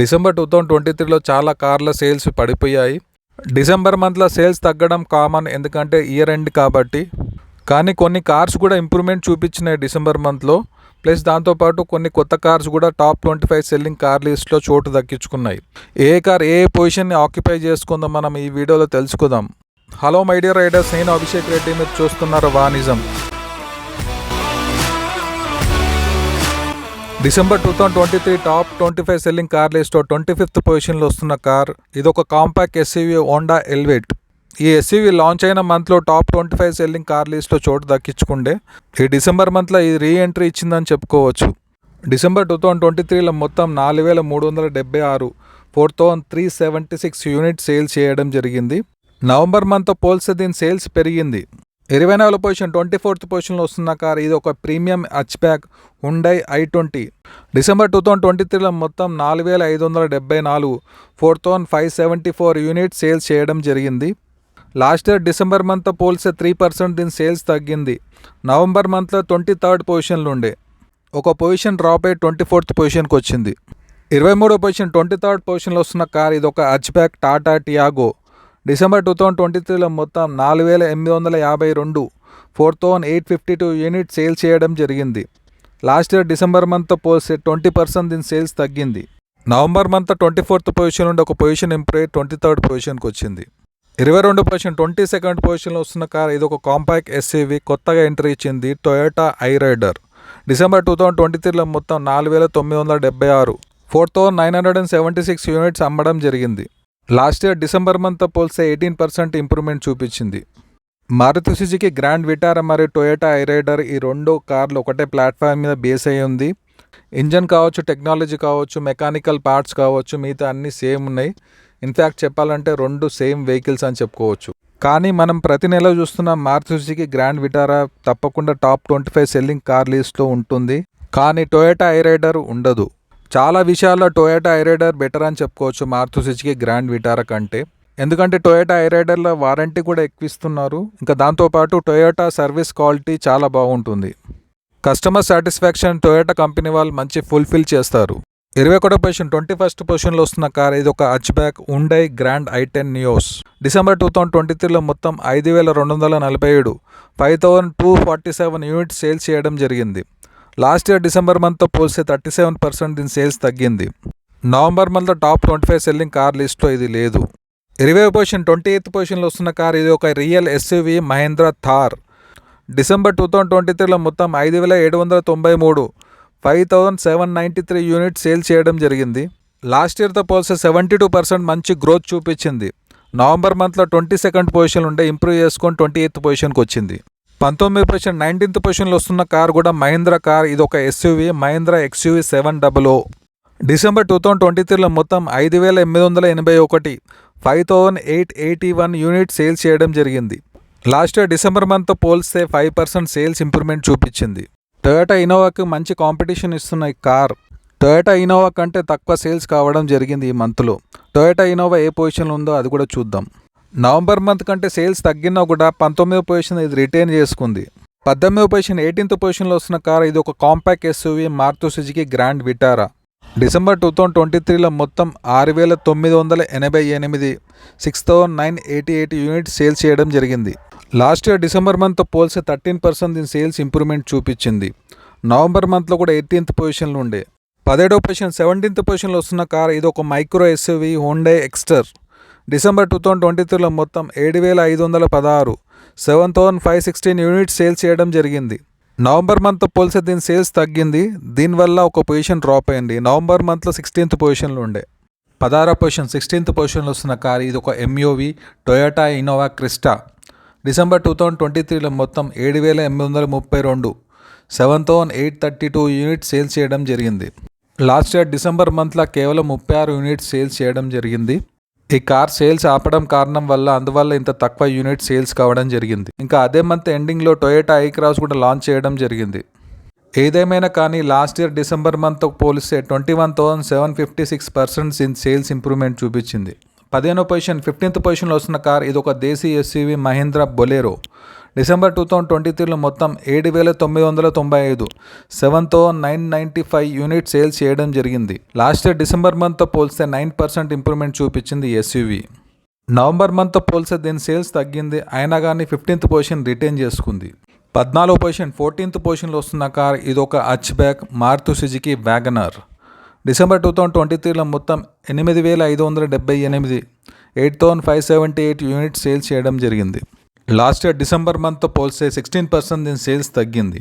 December two thousand twenty త్రీలో చాలా కార్ల సేల్స్ పడిపోయాయి. డిసెంబర్ మంత్లో సేల్స్ తగ్గడం కామన్ ఎందుకంటే ఇయర్ ఎండ్ కాబట్టి. కానీ కొన్ని కార్స్ కూడా ఇంప్రూవ్మెంట్ చూపించినాయి డిసెంబర్ మంత్లో. ప్లస్ దాంతోపాటు కొన్ని కొత్త కార్స్ కూడా top twenty five selling car లిస్ట్లో చోటు దక్కించుకున్నాయి. ఏ కార్ ఏ పొజిషన్ని ఆక్యుపై చేసుకుందో మనం ఈ వీడియోలో తెలుసుకుందాం. హలో మై డియర్ రైడర్స్ నేను అభిషేక్ రెడ్డి. మీరు చూస్తున్నారు వానిజం. December two thousand twenty three top twenty five selling car లిస్ట్లో ట్వంటీ ఫిఫ్త్ పొజిషన్లో వస్తున్న కార్ ఇది ఒక కాంపాక్ట్ ఎస్యూవీ హోండా ఎల్వేట్ ఈ ఎస్యూవీ లాంచ్ అయిన మంత్లో top twenty five selling car లిస్ట్లో చోటు దక్కించుకుండే ఈ డిసెంబర్ మంత్లో ఇది రీ ఎంట్రీ ఇచ్చిందని చెప్పుకోవచ్చు. డిసెంబర్ టూ థౌసండ్ ట్వంటీ త్రీలో మొత్తం నాలుగు వేల మూడు వందల డెబ్బై ఆరు four thousand three seventy six unit sales చేయడం జరిగింది. నవంబర్ మంత్తో పోల్స్తే దీని సేల్స్ పెరిగింది. ఇరవై నాలుగు పొజిషన్ ట్వంటీ ఫోర్త్ పొజిషన్లో వస్తున్న కార్ ఇది ఒక premium hatch back Hyundai I twenty. December two thousand twenty త్రీలో మొత్తం నాలుగు వేల ఐదు వందల డెబ్బై నాలుగు four thousand five seventy four unit sales చేయడం జరిగింది. లాస్ట్ ఇయర్ డిసెంబర్ మంత్ పోల్సే త్రీ పర్సెంట్ దీని సేల్స్ తగ్గింది. నవంబర్ మంత్లో ట్వంటీ థర్డ్ పొజిషన్లో ఉండే. ఒక పొజిషన్ డ్రాప్ అయ్యి ట్వంటీ ఫోర్త్ పొజిషన్కి వచ్చింది. ఇరవై మూడో పొజిషన్ ట్వంటీ థర్డ్ పొజిషన్లో వస్తున్న కార్ ఇది ఒక hatch back Tata Tiago December two thousand twenty త్రీలో మొత్తం నాలుగు వేల ఎనిమిది వందల యాభై రెండు four thousand eight fifty two unit sale చేయడం జరిగింది. లాస్ట్ ఇయర్ డిసెంబర్ మంత్తో పోల్స్తే ట్వంటీ పర్సెంట్ దీని సేల్స్ తగ్గింది. November month twenty fourth position నుండి ఒక పొజిషన్ ఇంప్రూవ్ అయ్యి ట్వంటీ థర్డ్ పొజిషన్కి వచ్చింది. ఇరవై రెండు పొజిషన్ ట్వంటీ సెకండ్ పొజిషన్లో వస్తున్న కార్ ఇది ఒక కాంపాక్ట్ ఎస్ఏవి కొత్తగా ఎంట్రీ ఇచ్చింది Toyota Hyryder December two thousand twenty త్రీలో మొత్తం నాలుగు వేల తొమ్మిది వందల డెబ్బై ఆరు four thousand nine hundred and seventy six units అమ్మడం జరిగింది. లాస్ట్ ఇయర్ డిసెంబర్ మంత్తో పోల్స్తే ఎయిటీన్ పర్సెంట్ ఇంప్రూవ్మెంట్ చూపించింది. మారుతి సుజుకి గ్రాండ్ విటారా మరియు టొయోటా ఐరైడర్ ఈ రెండు కార్లు ఒకటే ప్లాట్ఫామ్ మీద బేస్ అయి ఉంది. ఇంజన్ కావచ్చు టెక్నాలజీ కావచ్చు మెకానికల్ పార్ట్స్ కావచ్చు మిగతా అన్నీ సేమ్ ఉన్నాయి. ఇన్ఫ్యాక్ట్ చెప్పాలంటే రెండు సేమ్ వెహికల్స్ అని చెప్పుకోవచ్చు. కానీ మనం ప్రతి నెల చూస్తున్న మారుతి సుజుకి గ్రాండ్ విటారా తప్పకుండా top twenty five selling car లిస్ట్లో ఉంటుంది. కానీ టొయోటా ఐరైడర్ ఉండదు. చాలా విషయాల్లో టొయోటా ఐరైడర్ బెటర్ అని చెప్పుకోవచ్చు మారుతి సుజుకి గ్రాండ్ విటారా కంటే. ఎందుకంటే టొయోటా ఐరైడర్ల వారంటీ కూడా ఎక్కువ ఇస్తున్నారు ఇంకా దాంతోపాటు టొయోటా సర్వీస్ క్వాలిటీ చాలా బాగుంటుంది. కస్టమర్ సాటిస్ఫాక్షన్ టొయోటా కంపెనీ వాళ్ళు మంచి ఫుల్ఫిల్ చేస్తారు. ఇరవై ఒకటో పొజిషన్ ట్వంటీ ఫస్ట్ పొజిషన్లో వస్తున్న కార్ ఇది ఒక hatch back Hyundai Grand I ten Nios December two thousand twenty త్రీలో మొత్తం ఐదు వేల రెండు వందల నలభై ఏడు five thousand two forty seven units sales చేయడం జరిగింది. లాస్ట్ ఇయర్ డిసెంబర్ మంత్తో పోలిస్తే థర్టీ సెవెన్ పర్సెంట్ దీని సేల్స్ తగ్గింది. నవంబర్ మంత్లో top twenty five selling car లిస్ట్లో ఇది లేదు. ఇరవై పొజిషన్ ట్వంటీ ఎయిత్ పొజిషన్లో వస్తున్న కార్ ఇది ఒక real SUV Mahindra Thar. December two thousand twenty త్రీలో మొత్తం ఐదు వేల ఏడు వందల తొంభై మూడు five thousand seven ninety three unit sale చేయడం జరిగింది. లాస్ట్ ఇయర్తో పోల్స్తే సెవెంటీ టూ పర్సెంట్ మంచి గ్రోత్ చూపించింది. నవంబర్ మంత్లో ట్వంటీ సెకండ్ పొజిషన్ ఉండే ఇంప్రూవ్ చేసుకొని ట్వంటీ ఎయిత్ పొజిషన్కి వచ్చింది. పంతొమ్మిది పొజిషన్ నైన్టీన్త్ పొజిషన్లో వస్తున్న కార్ కూడా మహీంద్రా కార్. ఇది ఒక SUV Mahindra XUV seven double O December two thousand twenty త్రీలో మొత్తం ఐదు వేల ఎనిమిది వందల ఎనభై ఒకటి five thousand eight eighty one unit sales చేయడం జరిగింది. లాస్ట్ ఇయర్ డిసెంబర్ మంత్తో పోల్స్తే ఫైవ్ పర్సెంట్ సేల్స్ ఇంప్రూవ్మెంట్ చూపించింది. టొయోటా ఇనోవాకి మంచి కాంపిటీషన్ ఇస్తున్న ఈ కార్. టొయోటా ఇనోవా కంటే తక్కువ సేల్స్ కావడం జరిగింది ఈ మంత్లో టొయోటా ఇనోవా ఏ పొజిషన్లో ఉందో అది కూడా చూద్దాం. నవంబర్ మంత్ కంటే సేల్స్ తగ్గినా కూడా పంతొమ్మిదో పొజిషన్ ఇది రిటైన్ చేసుకుంది. పద్దెనిమిదో పొజిషన్ ఎయిటీన్త్ పొజిషన్లో వస్తున్న కార్ ఇది ఒక compact SUV Maruti Suzuki Grand Vitara. December two thousand twenty త్రీలో మొత్తం ఆరు వేల తొమ్మిది వందల ఎనభై ఎనిమిది six thousand nine eighty eight unit sales చేయడం జరిగింది. లాస్ట్ ఇయర్ డిసెంబర్ మంత్తో పోల్స్తే థర్టీన్ పర్సెంట్ దీని సేల్స్ ఇంప్రూవ్మెంట్ చూపించింది. నవంబర్ మంత్లో కూడా ఎయిటీన్త్ పొజిషన్లో ఉండే. పదిహేడో పొజిషన్ సెవెంటీన్త్ పొజిషన్లో వస్తున్న కార్ ఇది ఒక micro SUV Hyundai Exter December two thousand twenty త్రీలో మొత్తం ఏడు వేల ఐదు వందల పదహారు seven thousand five sixteen units sales చేయడం జరిగింది. నవంబర్ మంత్తో పోల్స్తే దీని సేల్స్ తగ్గింది. దీనివల్ల ఒక పొజిషన్ డ్రాప్ అయింది. నవంబర్ మంత్లో సిక్స్టీన్త్ పొజిషన్లో ఉండే. పదహారో పొజిషన్ సిక్స్టీన్త్ పొజిషన్లో వస్తున్న కార్ ఇది ఒక MUV Toyota Innova Crysta December two thousand twenty త్రీలో మొత్తం ఏడు వేల ఎనిమిది వందల ముప్పై రెండు seven thousand eight thirty two units sales చేయడం జరిగింది. లాస్ట్ ఇయర్ డిసెంబర్ మంత్లో కేవలం ముప్పై ఆరు యూనిట్స్ సేల్స్ చేయడం జరిగింది. ఈ కార్ సేల్స్ ఆపడం కారణం వల్ల అందువల్ల ఇంత తక్కువ యూనిట్ సేల్స్ కావడం జరిగింది. ఇంకా అదే మంత్ ఎండింగ్లో టొయోటా ఐ కూడా లాంచ్ చేయడం జరిగింది. ఏదేమైనా కానీ లాస్ట్ ఇయర్ డిసెంబర్ మంత్తో పోలిస్తే twenty one thousand seven fifty six percents in sales improvement చూపించింది. పదిహేనో పొజిషన్ ఫిఫ్టీన్త్ పొజిషన్లో వస్తున్న కార్ ఇది ఒక దేశీ SUV Mahindra Bolero. December two thousand twenty త్రీలో మొత్తం ఏడు వేల తొమ్మిది వందల తొంభై ఐదు seven thousand nine ninety five unit sales చేయడం జరిగింది. లాస్ట్ ఇయర్ డిసెంబర్ మంత్తో పోల్స్తే నైన్ పర్సెంట్ ఇంప్రూవ్మెంట్ చూపించింది ఎస్యూవీ. నవంబర్ మంత్తో పోలిస్తే దీని సేల్స్ తగ్గింది. అయినా కానీ ఫిఫ్టీన్త్ పొజిషన్ రిటైన్ చేసుకుంది. పద్నాలుగు పొజిషన్ ఫోర్టీన్త్ పొజిషన్లో వస్తున్న కార్ ఇది ఒక hatch back Maruti Suzuki WagonR. December two thousand twenty త్రీలో మొత్తం ఎనిమిది వేల ఐదు వందల డెబ్బై ఎనిమిది eight thousand five seventy eight unit sales చేయడం జరిగింది. లాస్ట్ ఇయర్ డిసెంబర్ మంత్తో పోల్స్తే సిక్స్టీన్ పర్సెంట్ దీని సేల్స్ తగ్గింది.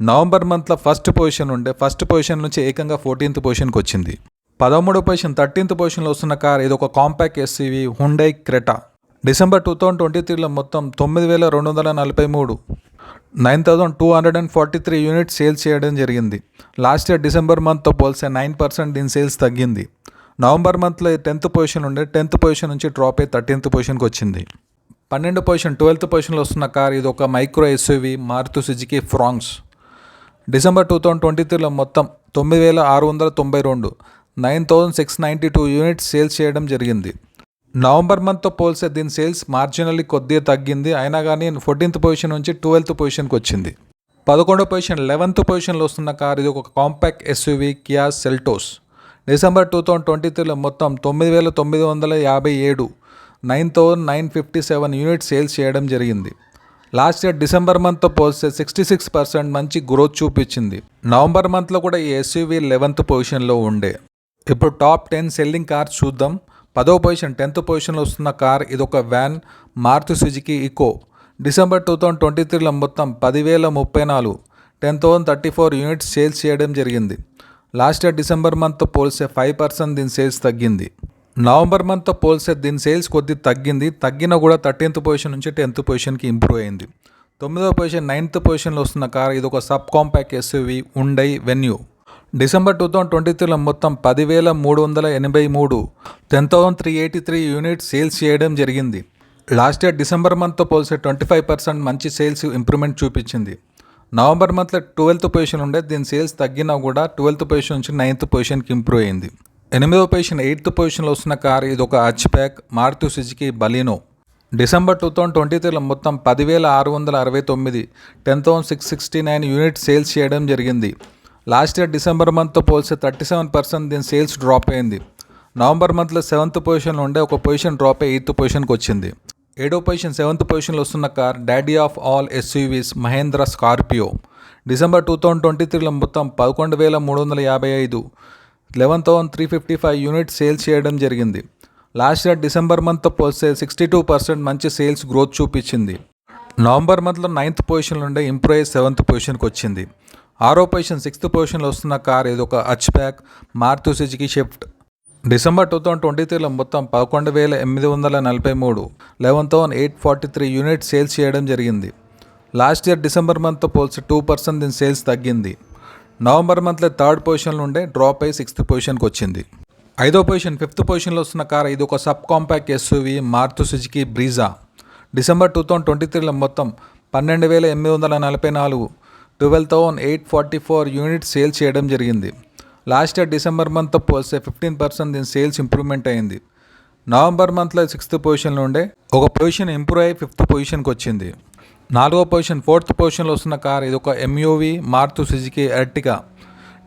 నవంబర్ మంత్లో ఫస్ట్ పొజిషన్ ఉండే ఫస్ట్ పొజిషన్ నుంచి ఏకంగా ఫోర్టీన్త్ పొజిషన్కి వచ్చింది. పదమూడో పొజిషన్ థర్టీన్త్ పొజిషన్లో వస్తున్న కార్ ఇది ఒక compact SUV Hyundai Creta. December two thousand twenty త్రీలో మొత్తం తొమ్మిది వేల రెండు వందల నలభై మూడు. Nine thousand two hundred and forty three units sales చేయడం జరిగింది. లాస్ట్ ఇయర్ డిసెంబర్ మంత్తో పోల్స్తే నైన్ పర్సెంట్ దీని సేల్స్ తగ్గింది. నవంబర్ మంత్లో టెన్త్ పొజిషన్ ఉండే టెన్త్ పొజిషన్ నుంచి డ్రాప్ అయ్యి థర్టీన్త్ పొజిషన్కి వచ్చింది. పన్నెండు పొజిషన్ ట్వెల్త్ పొజిషన్లో వస్తున్న కార్ ఇది ఒక micro SUV Maruti Suzuki Fronx December two thousand twenty త్రీలో మొత్తం తొమ్మిది వేల ఆరు వందల తొంభై రెండు nine thousand six ninety two units sales చేయడం జరిగింది. నవంబర్ మంత్తో పోల్స్తే దీని సేల్స్ మార్జినల్లీ కొద్దిగా తగ్గింది అయినా కానీ ఫోర్టీన్త్ పొజిషన్ నుంచి ట్వెల్త్ పొజిషన్కి వచ్చింది. పదకొండో పొజిషన్ లెవెన్త్ పొజిషన్లో వస్తున్న కార్ ఇది ఒక compact SUV Kia Seltos. December two thousand twenty త్రీలో మొత్తం తొమ్మిది వేల తొమ్మిది వందల యాభై ఏడు nine thousand nine fifty seven unit sales చేయడం జరిగింది. లాస్ట్ ఇయర్ డిసెంబర్ మంత్తో పోల్స్తే సిక్స్టీ సిక్స్ పర్సెంట్ మంచి గ్రోత్ చూపించింది. నవంబర్ మంత్లో కూడా ఈ ఎస్యూవీ లెవెన్త్ పొజిషన్లో ఉండే. ఇప్పుడు టాప్ టెన్ సెల్లింగ్ కార్ చూద్దాం. పదో పొజిషన్ టెన్త్ పొజిషన్లో వస్తున్న కార్ ఇది ఒక van Maruti Suzuki Eeco December two thousand twenty త్రీలో మొత్తం పదివేల ముప్పై నాలుగు. Ten thousand thirty four units sales చేయడం జరిగింది. లాస్ట్ ఇయర్ డిసెంబర్ మంత్తో పోలిస్తే ఫైవ్ పర్సెంట్ దీని సేల్స్ తగ్గింది. నవంబర్ మంత్తో పోల్స్తే దీని సేల్స్ కొద్ది తగ్గింది. తగ్గినా కూడా థర్టీన్త్ పొజిషన్ నుంచి టెన్త్ పొజిషన్కి ఇంప్రూవ్ అయింది. తొమ్మిదవ పొజిషన్ నైన్త్ పొజిషన్లో వస్తున్న కార్ ఇది ఒక sub compact SUV Hyundai Venue. December two thousand twenty త్రీలో మొత్తం పదివేల మూడు వందల ఎనభై మూడు ten thousand three eighty three units sales చేయడం జరిగింది. లాస్ట్ ఇయర్ డిసెంబర్ మంత్తో పోల్సే ట్వంటీ ఫైవ్ పర్సెంట్ మంచి సేల్స్ ఇంప్రూవ్మెంట్ చూపించింది. నవంబర్ మంత్లో ట్వెల్త్ పొజిషన్ ఉండే దీని సేల్స్ తగ్గినా కూడా ట్వెల్త్ పొజిషన్ నుంచి నైన్త్ పొజిషన్కి ఇంప్రూవ్ అయింది. ఎనిమిదో పొజిషన్ ఎయిత్ పొజిషన్లో వస్తున్న కార్ ఇది ఒక hatchback Maruti Suzuki Baleno. December two thousand twenty త్రీలో మొత్తం పదివేల ఆరు వందల అరవై తొమ్మిది ten thousand six sixty nine unit sales చేయడం జరిగింది. లాస్ట్ ఇయర్ డిసెంబర్ మంత్తో పోల్స్తే థర్టీ సెవెన్ పర్సెంట్ దీని సేల్స్ డ్రాప్ అయింది. నవంబర్ మంత్లో సెవెంత్ పొజిషన్లో ఉండే ఒక పొజిషన్ డ్రాప్ అయ్యి ఎయిత్ పొజిషన్కి వచ్చింది. ఏడో పొజిషన్ సెవెంత్ పొజిషన్లో వస్తున్న car daddy of all SUVs Mahindra Scorpio. December two thousand twenty త్రీలో మొత్తం పదకొండు వేల మూడు వందల యాభై ఐదు eleven thousand three fifty five unit sales చేయడం జరిగింది. లాస్ట్ ఇయర్ డిసెంబర్ మంత్తో పోలిస్తే సిక్స్టీ టూ పర్సెంట్ మంచి సేల్స్ గ్రోత్ చూపించింది. నవంబర్ మంత్లో నైన్త్ పొజిషన్ ఉండే ఇంప్రూవ్ అయ్యి సెవెంత్ పొజిషన్కి వచ్చింది. ఆరో పొజిషన్ సిక్స్త్ పొజిషన్లో వస్తున్న కార్ ఇది ఒక hatchback Maruti Suzuki Swift December two thousand twenty త్రీలో మొత్తం పదకొండు వేల ఎనిమిది వందల నలభై మూడు eleven thousand eight forty three unit sales చేయడం జరిగింది. లాస్ట్ ఇయర్ డిసెంబర్ మంత్తో పోల్చి టూ పర్సెంట్ దీని సేల్స్ తగ్గింది. నవంబర్ మంత్లో థర్డ్ పొజిషన్లో ఉండే డ్రాప్ అయ్యి సిక్స్త్ పొజిషన్కి వచ్చింది. ఐదో పొజిషన్ ఫిఫ్త్ పొజిషన్లో వస్తున్న కార్ ఇది ఒక sub compact SUV Maruti Suzuki Brezza. December two thousand twenty త్రీలో మొత్తం పన్నెండు వేల ఎనిమిది వందల నలభై నాలుగు twelve thousand eight forty four units sale చేయడం జరిగింది. లాస్ట్ ఇయర్ డిసెంబర్ మంత్తో పోస్తే ఫిఫ్టీన్ పర్సెంట్ దీని సేల్స్ ఇంప్రూవ్మెంట్ అయింది. నవంబర్ మంత్లో సిక్స్త్ పొజిషన్లో ఉండే ఒక పొజిషన్ ఇంప్రూవ్ అయ్యి ఫిఫ్త్ పొజిషన్కి వచ్చింది. నాలుగో పొజిషన్ ఫోర్త్ పొజిషన్లో వస్తున్న కార్ ఇది ఒక MUV Maruti Suzuki Ertiga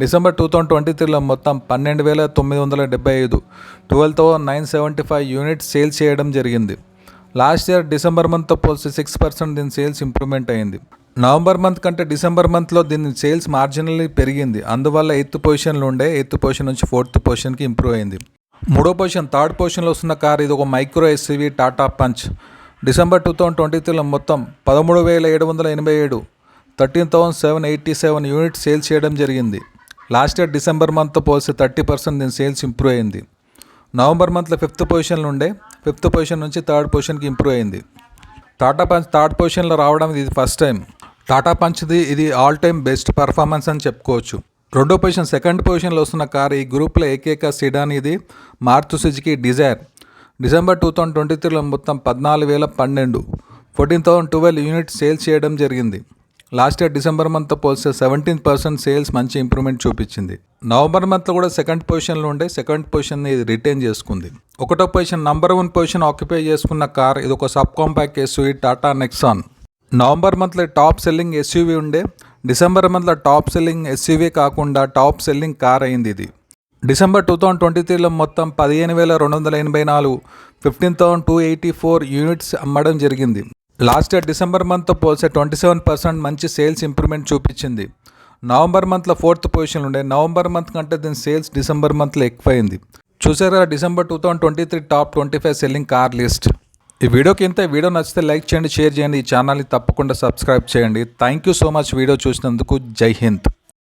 December two thousand twenty త్రీలో మొత్తం పన్నెండు వేల తొమ్మిది వందల డెబ్బై ఐదు. Twelve thousand nine seventy five units sales చేయడం జరిగింది. లాస్ట్ ఇయర్ డిసెంబర్ మంత్తో పోల్చి సిక్స్ పర్సెంట్ దీని సేల్స్ ఇంప్రూవ్మెంట్ అయింది. నవంబర్ మంత్ కంటే డిసెంబర్ మంత్లో దీని సేల్స్ మార్జినల్లీ పెరిగింది. అందువల్ల ఎయిత్ పొజిషన్లో ఉండే ఎయిత్ పొజిషన్ నుంచి ఫోర్త్ పొజిషన్కి ఇంప్రూవ్ అయింది. మూడో పొజిషన్ థర్డ్ పొజిషన్లో వస్తున్న కార్ ఇది ఒక micro SUV Tata Punch. December two thousand twenty త్రీలో మొత్తం పదమూడు వేల ఏడు వందల ఎనభై ఏడు thirteen thousand seven eighty seven units sales చేయడం జరిగింది. లాస్ట్ ఇయర్ డిసెంబర్ మంత్తో పోలిస్తే థర్టీ పర్సెంట్ దీని సేల్స్ ఇంప్రూవ్ అయింది. నవంబర్ మంత్లో ఫిఫ్త్ పొజిషన్లో ఉండే ఫిఫ్త్ పొజిషన్ నుంచి థర్డ్ పొజిషన్కి ఇంప్రూవ్ అయింది. టాటా పంచ్ థర్డ్ పొజిషన్లో రావడం ఇది ఫస్ట్ టైం. టాటా పంచ్ది ఇది ఆల్ టైమ్ బెస్ట్ పర్ఫార్మెన్స్ అని చెప్పుకోవచ్చు. రెండో పొజిషన్ సెకండ్ పొజిషన్లో వస్తున్న కార్ ఈ గ్రూప్లో ఏకైక సిడాన్ ఇది Maruti Suzuki Dzire. December two thousand twenty త్రీలో మొత్తం పద్నాలుగు వేల పన్నెండు. Fourteen thousand twelve unit sales చేయడం జరిగింది. లాస్ట్ ఇయర్ డిసెంబర్ మంత్తో పోల్స్తే సెవెంటీన్ పర్సెంట్ సేల్స్ మంచి ఇంప్రూవ్మెంట్ చూపించింది. నవంబర్ మంత్లో కూడా సెకండ్ పొజిషన్లో ఉండే సెకండ్ పొజిషన్ని ఇది రిటైన్ చేసుకుంది. ఒకటో position number one position occupy చేసుకున్న కార్ ఇది ఒక sub compact SUV Tata Nexon. November మంత్లో టాప్ సెల్లింగ్ ఎస్యూవీ ఉండే డిసెంబర్ మంత్లో టాప్ సెల్లింగ్ ఎస్యూవీ కాకుండా టాప్ సెల్లింగ్ కార్ అయింది ఇది. డిసెంబర్ టూ థౌజండ్ ట్వంటీ త్రీలో మొత్తం పదిహేను వేల రెండు వందల ఎనభై నాలుగు fifteen thousand two eighty four units అమ్మడం జరిగింది. లాస్ట్ ఇయర్ డిసెంబర్ మంత్తో పోల్సే ట్వంటీ సెవెన్ పర్సెంట్ మంచి సేల్స్ ఇంప్రూవ్మెంట్ చూపించింది. నవంబర్ మంత్లో ఫోర్త్ పొజిషన్ ఉండే నవంబర్ మంత్ కంటే దీని సేల్స్ డిసెంబర్ మంత్లో ఎక్కువైంది. చూసారా December two thousand twenty three top twenty five selling car list. ఈ వీడియోకి ఇంత వీడియో నచ్చితే లైక్ చేయండి షేర్ చేయండి ఈ ఛానల్ని తప్పకుండా సబ్స్క్రైబ్ చేయండి. Thank you so much video చూసినందుకు జై హింద్.